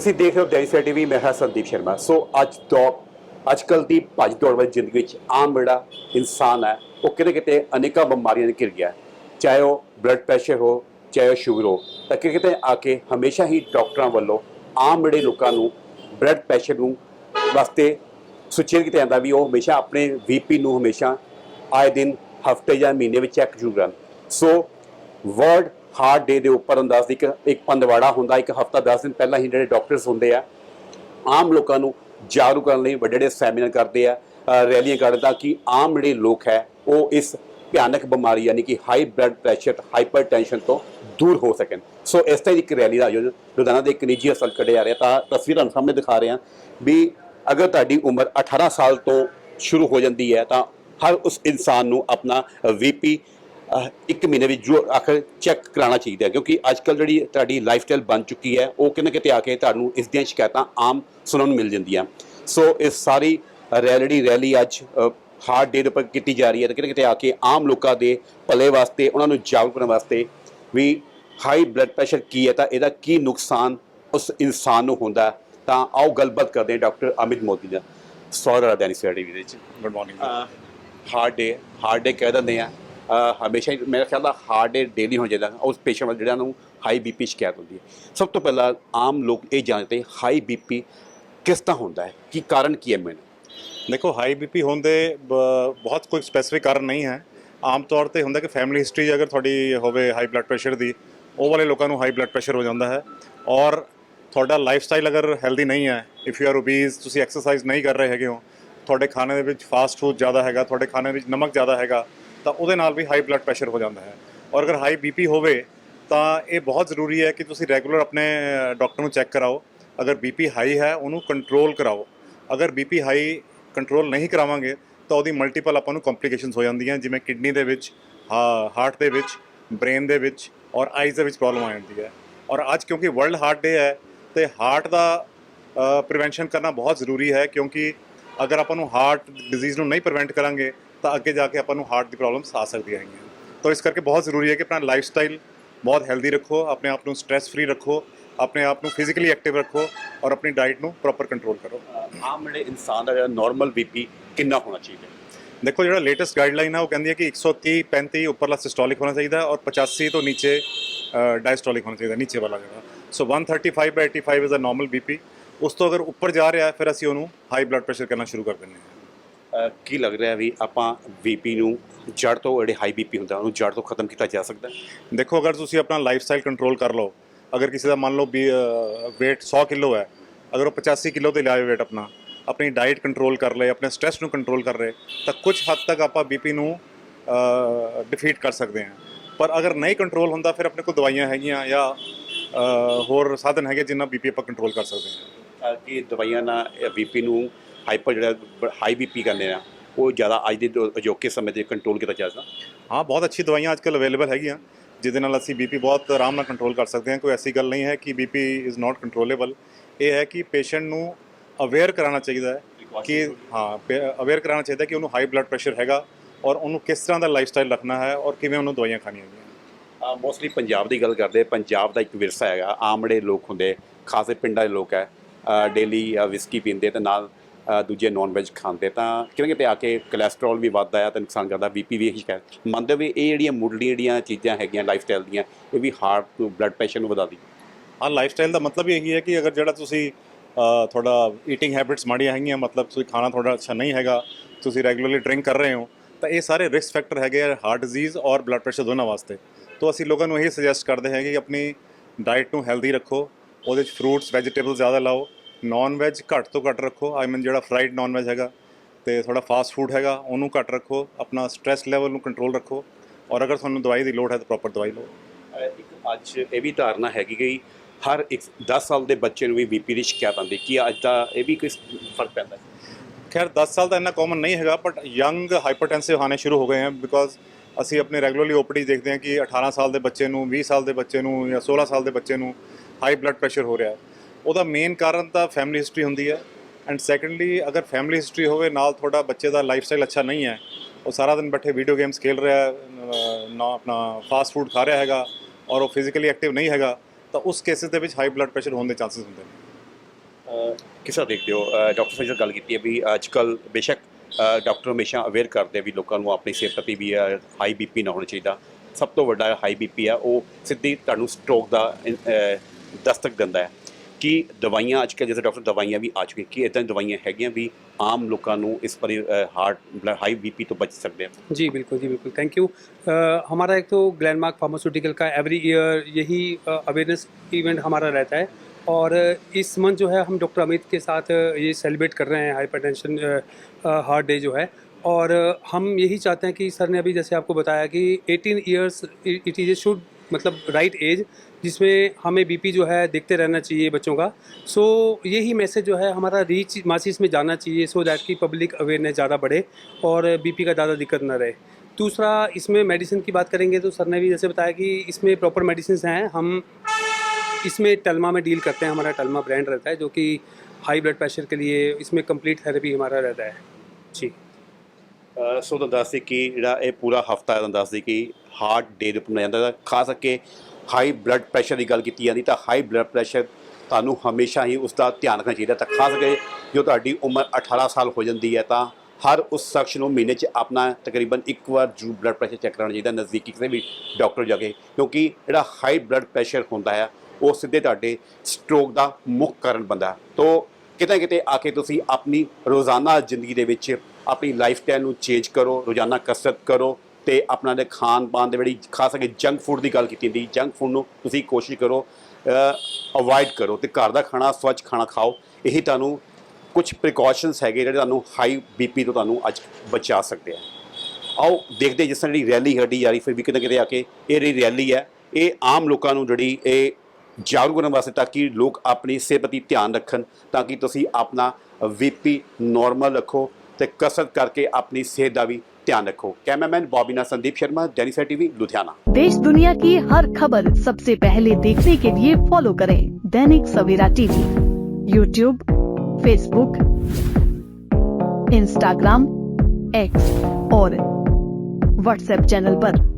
ਤੁਸੀਂ ਦੇਖ ਰਹੇ ਹੋ ਡੈਨੀਸਰ ਟੀਵੀ, ਮੈਂ ਹਾਂ ਸੰਦੀਪ ਸ਼ਰਮਾ। ਸੋ ਅੱਜ ਤੋਂ ਅੱਜ ਕੱਲ੍ਹ ਦੀ ਭੱਜ ਦੌੜ ਵਾਲੀ ਜ਼ਿੰਦਗੀ ਵਿੱਚ ਆਮ ਜਿਹੜਾ ਇਨਸਾਨ ਹੈ, ਉਹ ਕਿਤੇ ਕਿਤੇ ਅਨੇਕਾਂ ਬਿਮਾਰੀਆਂ ਨਾਲ ਘਿਰ ਗਿਆ ਚਾਹੇ ਉਹ ਬਲੱਡ ਪ੍ਰੈਸ਼ਰ ਹੋ, ਚਾਹੇ ਉਹ ਸ਼ੂਗਰ ਹੋ, ਤਾਂ ਕਿਤੇ ਕਿਤੇ ਆ ਕੇ ਹਮੇਸ਼ਾ ਹੀ ਡਾਕਟਰਾਂ ਵੱਲੋਂ ਆਮ ਜਿਹੜੇ ਲੋਕਾਂ ਨੂੰ ਬਲੱਡ ਪ੍ਰੈਸ਼ਰ ਨੂੰ ਵਾਸਤੇ ਸੁਚੇਤ ਕੀਤਾ ਜਾਂਦਾ ਵੀ ਉਹ ਹਮੇਸ਼ਾ ਆਪਣੇ ਵੀਪੀ ਨੂੰ ਹਮੇਸ਼ਾ ਆਏ ਦਿਨ, ਹਫ਼ਤੇ ਜਾਂ ਮਹੀਨੇ ਵਿੱਚ ਚੈੱਕ ਜ਼ਰੂਰ ਕਰਨ। ਸੋ ਵਰਲਡ ਹਾਰਟ ਡੇ ਦੇ ਉੱਪਰ ਅੰਦਾਜ਼ ਦੀ ਇੱਕ ਇੱਕ ਪੰਦਵਾੜਾ ਹੁੰਦਾ, ਇੱਕ ਹਫਤਾ 10 ਦਿਨ ਪਹਿਲਾਂ ਹੀ ਜਿਹੜੇ ਡਾਕਟਰਸ ਹੁੰਦੇ ਆ, ਆਮ ਲੋਕਾਂ ਨੂੰ ਜਾਗਰੂਕ ਕਰਨ ਲਈ ਵੱਡੇ ਵੱਡੇ ਸੈਮੀਨਾਰ ਕਰਦੇ ਆ ਰੈਲੀਆਂ ਕਰਦੇ ਤਾਂ ਕਿ ਆਮ ਜਿਹੜੇ ਲੋਕ ਹੈ, ਉਹ ਇਸ ਭਿਆਨਕ ਬਿਮਾਰੀ ਯਾਨੀ ਕਿ ਹਾਈ ਬਲੱਡ ਪ੍ਰੈਸ਼ਰ ਹਾਈਪਰਟੈਂਸ਼ਨ ਤੋਂ ਦੂਰ ਹੋ ਸਕਣ। ਸੋ ਇਸ ਤਰ੍ਹਾਂ ਦੀ ਇੱਕ ਰੈਲੀ ਦਾ ਆਯੋਜਨ ਲੁਧਿਆਣਾ ਦੇ ਇੱਕ ਨਿੱਜੀ ਹਸਪਤਾਲ ਕੱਢਿਆ ਜਾ ਰਿਹਾ, ਤਾਂ ਤਸਵੀਰਾਂ ਤੁਹਾਨੂੰ ਸਾਹਮਣੇ ਦਿਖਾ ਰਹੇ ਹਾਂ ਵੀ ਅਗਰ ਤੁਹਾਡੀ ਉਮਰ 18 ਸਾਲ ਤੋਂ ਸ਼ੁਰੂ ਹੋ ਜਾਂਦੀ ਹੈ, ਤਾਂ ਹਰ ਉਸ ਇਨਸਾਨ ਨੂੰ ਆਪਣਾ ਵੀਪੀ ਇੱਕ ਮਹੀਨੇ ਵਿੱਚ ਜੋ ਆਖਰ ਚੈੱਕ ਕਰਾਉਣਾ ਚਾਹੀਦਾ ਕਿਉਂਕਿ ਅੱਜ ਕੱਲ ਜਿਹੜੀ ਤੁਹਾਡੀ ਲਾਈਫ ਸਟਾਈਲ ਬਣ ਚੁੱਕੀ ਹੈ ਉਹ ਕਿਤੇ ਨਾ ਕਿਤੇ ਆ ਕੇ ਤੁਹਾਨੂੰ ਇਸ ਦੀਆਂ ਸ਼ਿਕਾਇਤਾਂ ਆਮ ਸੁਣਨ ਨੂੰ ਮਿਲ ਜਾਂਦੀਆਂ। ਸੋ ਇਸ ਸਾਰੀ ਰੈਲੀ ਰੈਲੀ ਅੱਜ ਹਾਰਟ ਡੇ ਦੇ ਉੱਪਰ ਕੀਤੀ ਜਾ ਰਹੀ ਹੈ ਤੇ ਕਿਤੇ ਕਿਤੇ ਆ ਕੇ ਆਮ ਲੋਕਾਂ ਦੇ ਭਲੇ ਵਾਸਤੇ ਉਹਨਾਂ ਨੂੰ ਜਾਗਰੂਕ ਕਰਨ ਵਾਸਤੇ ਵੀ ਹਾਈ ਬਲੱਡ ਪ੍ਰੈਸ਼ਰ ਕੀ ਹੈ ਤਾਂ ਇਹਦਾ ਕੀ ਨੁਕਸਾਨ ਉਸ ਇਨਸਾਨ ਨੂੰ ਹੁੰਦਾ। ਤਾਂ ਆਓ ਗੱਲਬਾਤ ਕਰਦੇ ਹਾਂ ਡਾਕਟਰ ਅਮਿਤ ਮੋਦੀ ਦਾ ਸਵਾਗਤ ਹੈ ਦੈਨਿਕ ਦੇ ਵਿੱਚ। Good morning hard day hard day ਕਹਿ ਦਿੰਦੇ ਆ। ਹਮੇਸ਼ਾ ਹੀ ਮੇਰਾ ਖਿਆਲ ਆ ਹਾਰਡ ਡੇ ਡੇਲੀ ਹੋਣਾ ਚਾਹੀਦਾ, ਉਸ ਪੇਸ਼ੈਂਟ ਜਿਹੜਾ ਨੂੰ ਹਾਈ ਬੀਪੀ ਸ਼ਿਕਾਇਤ ਹੁੰਦੀ ਹੈ। ਸਭ ਤੋਂ ਪਹਿਲਾਂ ਆਮ ਲੋਕ ਇਹ ਜਾਣਦੇ ਹਾਈ ਬੀਪੀ ਕਿਸ ਤਰ੍ਹਾਂ ਹੁੰਦਾ ਹੈ, ਕੀ ਕਾਰਨ ਕੀ ਹੈ ਮੈਨੂੰ ਦੇਖੋ ਹਾਈ ਬੀਪੀ ਹੋਣ ਦੇ ਬ- ਬਹੁਤ ਕੋਈ ਸਪੈਸੀਫਿਕ ਕਾਰਨ ਨਹੀਂ ਹੈ। ਆਮ ਤੌਰ ਤੇ ਹੁੰਦਾ ਕਿ ਫੈਮਿਲੀ ਹਿਸਟਰੀ ਅਗਰ ਤੁਹਾਡੀ ਹੋਵੇ ਹਾਈ ਬਲੱਡ ਪ੍ਰੈਸ਼ਰ ਦੀ, ਉਹ ਵਾਲੇ ਲੋਕਾਂ ਨੂੰ ਹਾਈ ਬਲੱਡ ਪ੍ਰੈਸ਼ਰ ਹੋ ਜਾਂਦਾ ਹੈ। ਔਰ ਤੁਹਾਡਾ ਲਾਈਫ ਸਟਾਈਲ ਅਗਰ ਹੈਲਦੀ ਨਹੀਂ ਹੈ ਇਫ ਯੂ ਆਰ ਓਬੀਜ਼ ਤੁਸੀਂ ਐਕਸਰਸਾਈਜ਼ ਨਹੀਂ ਕਰ ਰਹੇ ਹੈਗੇ ਹੋ, ਤੁਹਾਡੇ ਖਾਣੇ ਦੇ ਵਿੱਚ ਫਾਸਟ ਫੂਡ ਜ਼ਿਆਦਾ ਹੈਗਾ, ਤੁਹਾਡੇ ਖਾਣੇ ਵਿੱਚ ਨਮਕ ਜ਼ਿਆਦਾ ਹੈਗਾ ਤਾਂ ਉਹਦੇ ਨਾਲ ਵੀ ਹਾਈ ਬਲੱਡ ਪ੍ਰੈਸ਼ਰ ਹੋ ਜਾਂਦਾ ਹੈ। ਔਰ ਅਗਰ ਹਾਈ ਬੀਪੀ ਹੋਵੇ, ਤਾਂ ਇਹ ਬਹੁਤ ਜ਼ਰੂਰੀ ਹੈ ਕਿ ਤੁਸੀਂ ਰੈਗੂਲਰ ਆਪਣੇ ਡਾਕਟਰ ਨੂੰ ਚੈੱਕ ਕਰਾਓ। ਅਗਰ ਬੀਪੀ ਹਾਈ ਹੈ, ਉਹਨੂੰ ਕੰਟਰੋਲ ਕਰਾਓ। ਅਗਰ ਬੀਪੀ ਹਾਈ ਕੰਟਰੋਲ ਨਹੀਂ ਕਰਾਵਾਂਗੇ, ਤਾਂ ਉਹਦੀ ਮਲਟੀਪਲ ਆਪਾਂ ਨੂੰ ਕੰਪਲਿਕੇਸ਼ਨਸ ਹੋ ਜਾਂਦੀਆਂ, ਜਿਵੇਂ ਕਿਡਨੀ ਦੇ ਵਿੱਚ ਹਾਰਟ ਦੇ ਵਿੱਚ ਬ੍ਰੇਨ ਦੇ ਵਿੱਚ ਔਰ ਆਈਜ਼ ਦੇ ਵਿੱਚ ਪ੍ਰੋਬਲਮ ਆ ਜਾਂਦੀ ਹੈ। ਔਰ ਅੱਜ ਕਿਉਂਕਿ ਵਰਲਡ ਹਾਰਟ ਡੇ ਹੈ, ਤੇ ਹਾਰਟ ਦਾ ਪ੍ਰੀਵੈਂਸ਼ਨ ਕਰਨਾ ਬਹੁਤ ਜ਼ਰੂਰੀ ਹੈ, ਕਿਉਂਕਿ ਅਗਰ ਆਪਾਂ ਨੂੰ ਹਾਰਟ ਡਿਜ਼ੀਜ਼ ਨੂੰ ਨਹੀਂ ਪ੍ਰੀਵੈਂਟ ਕਰਾਂਗੇ ਤਾਂ ਅੱਗੇ ਜਾ ਕੇ ਆਪਾਂ ਨੂੰ ਹਾਰਟ ਦੀ ਪ੍ਰੋਬਲਮਸ ਆ ਸਕਦੀਆਂ ਹੈਗੀਆਂ। ਤਾਂ ਇਸ ਕਰਕੇ ਬਹੁਤ ਜ਼ਰੂਰੀ ਹੈ ਕਿ ਆਪਣਾ ਲਾਈਫ ਸਟਾਈਲ ਬਹੁਤ ਹੈਲਦੀ ਰੱਖੋ ਆਪਣੇ ਆਪ ਨੂੰ ਸਟ੍ਰੈਸ ਫ੍ਰੀ ਰੱਖੋ ਆਪਣੇ ਆਪ ਨੂੰ ਫਿਜ਼ੀਕਲੀ ਐਕਟਿਵ ਰੱਖੋ ਔਰ ਆਪਣੀ ਡਾਈਟ ਨੂੰ ਪ੍ਰੋਪਰ ਕੰਟਰੋਲ ਕਰੋ। ਆਮ ਜਿਹੜੇ ਇਨਸਾਨ ਦਾ ਜਿਹੜਾ ਨਾਰਮਲ ਬੀਪੀ ਕਿੰਨਾ ਹੋਣਾ ਚਾਹੀਦਾ? ਦੇਖੋ ਜਿਹੜਾ ਲੇਟੈਸਟ ਗਾਈਡਲਾਈਨ ਹੈ ਉਹ ਕਹਿੰਦੀ ਹੈ ਕਿ 130 35 ਉੱਪਰਲਾ ਸਿਸਟੋਲਿਕ ਹੋਣਾ ਚਾਹੀਦਾ ਔਰ 85 ਤੋਂ ਨੀਚੇ ਡਾਇਸਟੋਲਿਕ ਹੋਣਾ ਚਾਹੀਦਾ ਨੀਚੇ ਵਾਲਾ ਜਿਹੜਾ। So 135 by 85 is a normal BP ਉਸ ਤੋਂ ਅਗਰ ਉੱਪਰ ਜਾ ਰਿਹਾ ਫਿਰ ਅਸੀਂ ਉਹਨੂੰ ਹਾਈ ਬਲੱਡ ਪ੍ਰੈਸ਼ਰ ਕਰਨਾ ਸ਼ੁਰੂ ਕਰ ਦਿੰਦੇ ਹਾਂ। ਕੀ ਲੱਗ ਰਿਹਾ ਵੀ ਆਪਾਂ ਬੀਪੀ ਨੂੰ ਜੜ ਤੋਂ ਜਿਹੜੇ ਹਾਈ ਬੀਪੀ ਹੁੰਦਾ ਉਹਨੂੰ ਜੜ ਤੋਂ ਖਤਮ ਕੀਤਾ ਜਾ ਸਕਦਾ? ਦੇਖੋ ਅਗਰ ਤੁਸੀਂ ਆਪਣਾ ਲਾਈਫ ਸਟਾਈਲ ਕੰਟਰੋਲ ਕਰ ਲਓ ਅਗਰ ਕਿਸੇ ਦਾ ਮੰਨ ਲਓ ਵੀ weight 100 ਕਿਲੋ ਹੈ ਅਗਰ ਉਹ 85 ਕਿਲੋ ਤੇ ਲਾਏ weight ਆਪਣਾ ਆਪਣੀ ਡਾਈਟ ਕੰਟਰੋਲ ਕਰ ਲਏ ਆਪਣੇ ਸਟ੍ਰੈਸ ਨੂੰ ਕੰਟਰੋਲ ਕਰ ਰਹੇ ਤਾਂ ਕੁਝ ਹੱਦ ਤੱਕ ਆਪਾਂ ਬੀਪੀ ਨੂੰ ਡਿਫੀਟ ਕਰ ਸਕਦੇ ਹਾਂ ਪਰ ਅਗਰ ਨਹੀਂ ਕੰਟਰੋਲ ਹੁੰਦਾ ਫਿਰ ਆਪਣੇ ਕੋਲ ਦਵਾਈਆਂ ਹੈਗੀਆਂ ਜਾਂ ਹੋਰ ਸਾਧਨ ਹੈਗੇ ਜਿਨ੍ਹਾਂ ਬੀਪੀ ਆਪਾਂ ਕੰਟਰੋਲ ਕਰ ਸਕਦੇ ਹਾਂ ਕਿ ਦਵਾਈਆਂ ਨਾਲ ਬੀਪੀ ਨੂੰ ਹਾਈਪਰ ਜਿਹੜਾ ਹਾਈ ਬੀਪੀ ਕਰਨੇ ਆ ਉਹ ਜ਼ਿਆਦਾ ਅੱਜ ਦੇ ਅਜੋਕੇ ਸਮੇਂ ਤੇ ਕੰਟਰੋਲ ਕੀਤਾ ਜਾ ਸਕਦਾ। ਹਾਂ ਬਹੁਤ ਅੱਛੀ ਦਵਾਈਆਂ ਅੱਜਕੱਲ ਅਵੇਲੇਬਲ ਹੈਗੀਆਂ ਜਿਹਦੇ ਨਾਲ ਅਸੀਂ ਬੀਪੀ ਬਹੁਤ ਆਰਾਮ ਨਾਲ ਕੰਟਰੋਲ ਕਰ ਸਕਦੇ ਹਾਂ। ਕੋਈ ਐਸੀ ਗੱਲ ਨਹੀਂ ਹੈ ਕਿ ਬੀਪੀ ਇਜ਼ ਨਾਟ ਕੰਟਰੋਲੇਬਲ ਇਹ ਹੈ ਕਿ ਪੇਸ਼ੈਂਟ ਨੂੰ ਅਵੇਅਰ ਕਰਾਉਣਾ ਚਾਹੀਦਾ ਹੈ ਕਿ ਹਾਂ ਅਵੇਅਰ ਕਰਾਉਣਾ ਚਾਹੀਦਾ ਕਿ ਉਹਨੂੰ ਹਾਈ ਬਲੱਡ ਪ੍ਰੈਸ਼ਰ ਹੈਗਾ ਔਰ ਉਹਨੂੰ ਕਿਸ ਤਰ੍ਹਾਂ ਦਾ ਲਾਈਫ ਸਟਾਈਲ ਰੱਖਣਾ ਹੈ ਔਰ ਕਿਵੇਂ ਉਹਨੂੰ ਦਵਾਈਆਂ ਖਾਣੀਆਂ ਹੈਗੀਆਂ। ਮੋਸਟਲੀ ਪੰਜਾਬ ਦੀ ਗੱਲ ਕਰਦੇ ਪੰਜਾਬ ਦਾ ਇੱਕ ਵਿਰਸਾ ਹੈਗਾ। ਆਮ ਜਿਹੜੇ ਲੋਕ ਹੁੰਦੇ ਖਾਸੇ ਪਿੰਡਾਂ ਦੇ ਲੋਕ ਹੈ ਡੇਲੀ ਵਿਸਕੀ ਪੀਂਦੇ ਤੇ ਨਾਲ ਦੂਜੇ ਨਾਨ ਵੈਜ ਖਾਂਦੇ ਤਾਂ ਕਿਵੇਂ ਕਿਤੇ ਆ ਕੇ ਕੋਲੇਸਟ੍ਰੋਲ ਵੀ ਵੱਧਦਾ ਆ ਤੇ ਨੁਕਸਾਨ ਕਰਦਾ ਬੀਪੀ ਵੀ ਇਹੀ ਸ਼ਿਕਾਇਤ। ਮੰਨਦੇ ਵੀ ਇਹ ਜਿਹੜੀਆਂ ਮੁੱਢਲੀਆਂ ਜਿਹੜੀਆਂ ਚੀਜ਼ਾਂ ਹੈਗੀਆਂ ਲਾਈਫ ਸਟਾਈਲ ਦੀਆਂ, ਇਹ ਵੀ ਹਾਰਟ ਨੂੰ ਬਲੱਡ ਪ੍ਰੈਸ਼ਰ ਨੂੰ ਵਧਾਦੀ ਹਾਂ ਲਾਈਫ ਸਟਾਈਲ ਦਾ ਮਤਲਬ ਹੀ ਇਹੀ ਹੈ ਕਿ ਅਗਰ ਜਿਹੜਾ ਤੁਸੀਂ ਤੁਹਾਡਾ ਈਟਿੰਗ ਹੈਬਿਟਸ ਮਾੜੀਆਂ ਹੈਗੀਆਂ, ਮਤਲਬ ਤੁਸੀਂ ਖਾਣਾ ਤੁਹਾਡਾ ਅੱਛਾ ਨਹੀਂ ਹੈਗਾ, ਤੁਸੀਂ ਰੈਗੂਲਰਲੀ ਡਰਿੰਕ ਕਰ ਰਹੇ ਹੋ, ਤਾਂ ਇਹ ਸਾਰੇ ਰਿਸਕ ਫੈਕਟਰ ਹੈਗੇ ਆ ਹਾਰਟ ਡਿਜ਼ੀਜ਼ ਔਰ ਬਲੱਡ ਪ੍ਰੈਸ਼ਰ ਦੋਨਾਂ ਵਾਸਤੇ। ਤਾਂ ਅਸੀਂ ਲੋਕਾਂ ਨੂੰ ਇਹ ਸੁਜੈਸਟ ਕਰਦੇ ਹੈਗੇ ਕਿ ਆਪਣੀ ਡਾਈਟ ਨੂੰ ਹੈਲਦੀ ਰੱਖੋ, ਉਹਦੇ ਵਿੱਚ ਫਰੂਟਸ ਵੈਜੀਟੇਬਲ ਜ਼ਿਆਦਾ ਲਾਓ ਨਾਨ ਵੈਜ ਘੱਟ ਤੋਂ ਘੱਟ ਰੱਖੋ। ਆਈ ਮੀਨ ਜਿਹੜਾ ਫਰਾਈਡ ਨਾਨ ਵੈਜ ਹੈਗਾ ਤੇ ਥੋੜਾ ਫਾਸਟ ਫੂਡ ਹੈਗਾ ਉਹਨੂੰ ਘੱਟ ਰੱਖੋ। ਆਪਣਾ ਸਟ੍ਰੈਸ ਲੈਵਲ ਨੂੰ ਕੰਟਰੋਲ ਰੱਖੋ। ਔਰ ਅਗਰ ਤੁਹਾਨੂੰ ਦਵਾਈ ਦੀ ਲੋੜ ਹੈ ਤਾਂ ਪ੍ਰੋਪਰ ਦਵਾਈ ਲਓ। ਇੱਕ ਅੱਜ ਇਹ ਵੀ ਧਾਰਨਾ ਹੈਗੀ ਗਈ ਹਰ ਇੱਕ 10 ਸਾਲ ਦੇ ਬੱਚੇ ਨੂੰ ਵੀ ਬੀਪੀ ਦੀ ਸ਼ਿਕਾਇਤ ਆਉਂਦੀ ਕੀ ਅੱਜ ਦਾ ਇਹ ਵੀ ਕੋਈ ਫ਼ਰਕ ਪੈਂਦਾ? ਹੈ ਖੈਰ 10 ਸਾਲ ਦਾ ਇੰਨਾ ਕਾਮਨ ਨਹੀਂ ਹੈਗਾ ਬਟ ਯੰਗ ਹਾਈਪਰਟੈਂਸਿਵ ਆਣੇ ਸ਼ੁਰੂ ਹੋ ਗਏ ਹਨ ਬਿਕੋਜ਼ ਅਸੀਂ ਆਪਣੇ ਰੈਗੂਲਰਲੀ ਓਪੀਡੀ ਦੇਖਦੇ ਹਾਂ ਕਿ 18 ਸਾਲ ਦੇ ਬੱਚੇ ਨੂੰ 20 ਸਾਲ ਦੇ ਬੱਚੇ ਨੂੰ ਜਾਂ 16 ਸਾਲ ਦੇ ਬੱਚੇ ਨੂੰ ਹਾਈ ਬਲੱਡ ਪ੍ਰੈਸ਼ਰ ਹੋ ਰਿਹਾ ਹੈ। ਉਹਦਾ ਮੇਨ ਕਾਰਨ ਤਾਂ ਫੈਮਿਲੀ ਹਿਸਟਰੀ ਹੁੰਦੀ ਹੈ। ਐਂਡ ਸੈਕੰਡਲੀ ਅਗਰ ਫੈਮਿਲੀ ਹਿਸਟਰੀ ਹੋਵੇ ਨਾਲ ਤੁਹਾਡਾ ਬੱਚੇ ਦਾ ਲਾਈਫ ਸਟਾਈਲ ਅੱਛਾ ਨਹੀਂ ਹੈ ਉਹ ਸਾਰਾ ਦਿਨ ਬੈਠੇ ਵੀਡੀਓ ਗੇਮਸ ਖੇਲ ਰਿਹਾ ਹੈ, ਨਾ ਆਪਣਾ ਫਾਸਟ ਫੂਡ ਖਾ ਰਿਹਾ ਹੈਗਾ ਔਰ ਉਹ ਫਿਜ਼ੀਕਲੀ ਐਕਟਿਵ ਨਹੀਂ ਹੈਗਾ ਤਾਂ ਉਸ ਕੇਸਿਸ ਦੇ ਵਿੱਚ ਹਾਈ ਬਲੱਡ ਪ੍ਰੈਸ਼ਰ ਹੋਣ ਦੇ ਚਾਂਸਸ ਹੁੰਦੇ ਨੇ। ਕਿਸ ਦੇਖਦੇ ਹੋ? ਡਾਕਟਰ ਸਾਹਿਬ ਗੱਲ ਕੀਤੀ ਹੈ ਵੀ ਅੱਜ ਕੱਲ ਬੇਸ਼ੱਕ ਡਾਕਟਰ ਹਮੇਸ਼ਾ ਅਵੇਅਰ ਕਰਦੇ ਵੀ ਲੋਕਾਂ ਨੂੰ ਆਪਣੀ ਸਿਹਤ ਪ੍ਰਤੀ ਵੀ ਹਾਈ ਬੀਪੀ ਨਾ ਹੋਣਾ ਚਾਹੀਦਾ। ਸਭ ਤੋਂ ਵੱਡਾ ਹਾਈ ਬੀਪੀ ਆ ਉਹ ਸਿੱਧੀ ਤੁਹਾਨੂੰ ਸਟ੍ਰੋਕ ਦਾ ਦਸਤਕ ਦਿੰਦਾ ਹੈ। ਕਿ ਦਵਾਈਆਂ ਅੱਜ ਕੱਲ੍ਹ ਜਿਵੇਂ ਡਾਕਟਰ ਦਵਾਈਆਂ ਵੀ ਆ ਚੁੱਕੀਆਂ ਕਿ ਇਦਾਂ ਦਵਾਈਆਂ ਹੈਗੀਆਂ ਵੀ ਆਮ ਲੋਕਾਂ ਨੂੰ ਇਸ ਪਰ ਹਾਰਟ ਹਾਈ ਬੀਪੀ ਤੋਂ ਬਚ ਸਕਦੇ ਆ जी बिल्कुल जी बिल्कुल थैंक यू अ, हमारा एक तो ग्लैंडमार्क फार्मास्यूटिकल का एवरी ईयर यही अवेयरनेस इवेंट हमारा रहता है और इस मंथ जो है हम डॉक्टर अमित के साथ अ, ये सेलिब्रेट कर रहे हैं हाइपरटेंशन हार्ट डे जो है और अ, हम यही चाहते हैं कि सर ने अभी जैसे आपको बताया कि 18 years it is a should मतलब राइट एज जिसमें हमें बीपी जो है देखते रहना चाहिए बच्चों का सो यही मैसेज जो है हमारा रीच मासिस में जाना चाहिए सो दैट कि पब्लिक अवेयरनेस ज़्यादा बढ़े और बीपी का ज़्यादा दिक्कत न रहे दूसरा इसमें मेडिसिन की बात करेंगे तो सर ने भी जैसे बताया कि इसमें प्रॉपर मेडिसिन हैं हम इसमें टलमा में डील करते हैं हमारा टलमा ब्रांड रहता है जो कि हाई ब्लड प्रेशर के लिए इसमें कंप्लीट थेरेपी हमारा रहता है जी ਅ, ਸੋ ਤੁਹਾਨੂੰ ਦੱਸ ਦੇ ਕਿ ਜਿਹੜਾ ਇਹ ਪੂਰਾ ਹਫਤਾ ਹੈ ਤੁਹਾਨੂੰ ਦੱਸ ਦੇ ਕਿ ਹਾਰਟ ਡੇ ਦੇ ਉੱਪਰ ਜਾਂਦਾ ਖਾਸ ਕਰਕੇ ਹਾਈ ਬਲੱਡ ਪ੍ਰੈਸ਼ਰ ਦੀ ਗੱਲ ਕੀਤੀ ਜਾਂਦੀ ਤਾਂ ਹਾਈ ਬਲੱਡ ਪ੍ਰੈਸ਼ਰ ਤੁਹਾਨੂੰ ਹਮੇਸ਼ਾ ਹੀ ਉਸ ਦਾ ਧਿਆਨ ਰੱਖਣਾ ਚਾਹੀਦਾ ਤਾਂ ਖਾਸ ਕਰਕੇ ਜੋ ਤੁਹਾਡੀ ਉਮਰ 18 ਸਾਲ ਹੋ ਜਾਂਦੀ ਹੈ ਤਾਂ ਹਰ ਉਸ ਸ਼ਖਸ ਨੂੰ ਮਹੀਨੇ 'ਚ ਆਪਣਾ ਤਕਰੀਬਨ ਇੱਕ ਵਾਰ ਜ਼ਰੂਰ ਬਲੱਡ ਪ੍ਰੈਸ਼ਰ ਚੈੱਕ ਕਰਾਉਣਾ ਚਾਹੀਦਾ ਨਜ਼ਦੀਕੀ ਕਿਸੇ ਵੀ ਡਾਕਟਰ ਜਾ ਕੇ, ਕਿਉਂਕਿ ਜਿਹੜਾ ਹਾਈ ਬਲੱਡ ਪ੍ਰੈਸ਼ਰ ਹੁੰਦਾ ਹੈ, ਉਹ ਸਿੱਧੇ ਤੁਹਾਡੇ ਸਟ੍ਰੋਕ ਦਾ ਮੁੱਖ ਕਾਰਨ ਬਣਦਾ ਹੈ। ਕਿਤੇ ਨਾ ਕਿਤੇ ਆ ਕੇ ਤੁਸੀਂ ਆਪਣੀ ਰੋਜ਼ਾਨਾ ਜ਼ਿੰਦਗੀ ਦੇ ਵਿੱਚ ਆਪਣੀ ਲਾਈਫ ਸਟਾਈਲ ਨੂੰ ਚੇਂਜ ਕਰੋ, ਰੋਜ਼ਾਨਾ ਕਸਰਤ ਕਰੋ ਤੇ ਆਪਣਾ ਦੇ ਖਾਣ ਪਾਣ ਦੇ ਬੜੀ ਖਾਸ ਕਰਕੇ ਜੰਕ ਫੂਡ ਦੀ ਗੱਲ ਕੀਤੀ ਜਾਂਦੀ ਜੰਕ ਫੂਡ ਨੂੰ ਤੁਸੀਂ ਕੋਸ਼ਿਸ਼ ਕਰੋ ਅਵੋਇਡ ਕਰੋ ਤੇ ਘਰ ਦਾ ਖਾਣਾ, ਸਵੱਛ ਖਾਣਾ ਖਾਓ। ਇਹੀ ਤੁਹਾਨੂੰ ਕੁਝ ਪ੍ਰੀਕਾਸ਼ਨਸ ਹੈਗੇ ਜਿਹੜੇ ਤੁਹਾਨੂੰ ਹਾਈ ਬੀਪੀ ਤੋਂ ਤੁਹਾਨੂੰ ਅੱਜ ਬਚਾ ਸਕਦੇ ਆ। ਆਓ ਦੇਖਦੇ ਜਿਸ ਤਰ੍ਹਾਂ ਜਿਹੜੀ ਰੈਲੀ ਸਾਡੀ ਯਾਰੀ ਫਿਰ ਵੀ ਕਿਤੇ ਨਾ ਕਿਤੇ ਆ ਕੇ ਇਹ ਜਿਹੜੀ ਰੈਲੀ ਹੈ, ਇਹ ਆਮ ਲੋਕਾਂ ਨੂੰ ਜਿਹੜੀ ਇਹ ਜਾਗਰੂਕ ਕਰਨ ਵਾਸਤੇ ਤਾਂ ਕਿ ਲੋਕ ਆਪਣੀ ਸਿਹਤ ਪ੍ਰਤੀ ਧਿਆਨ ਰੱਖਣ, ਤਾਂ ਕਿ ਤੁਸੀਂ ਆਪਣਾ ਬੀਪੀ ਨਾਰਮਲ ਰੱਖੋ तो कसरत करके अपनी सेहत का भी ध्यान रखो। कैमरामैन बॉबीना संदीप शर्मा डेनिसा टीवी, लुधियाना। देश दुनिया की हर खबर सबसे पहले देखने के लिए फॉलो करें Dainik Savera TV. YouTube Facebook Instagram X और व्हाट्सएप चैनल आरोप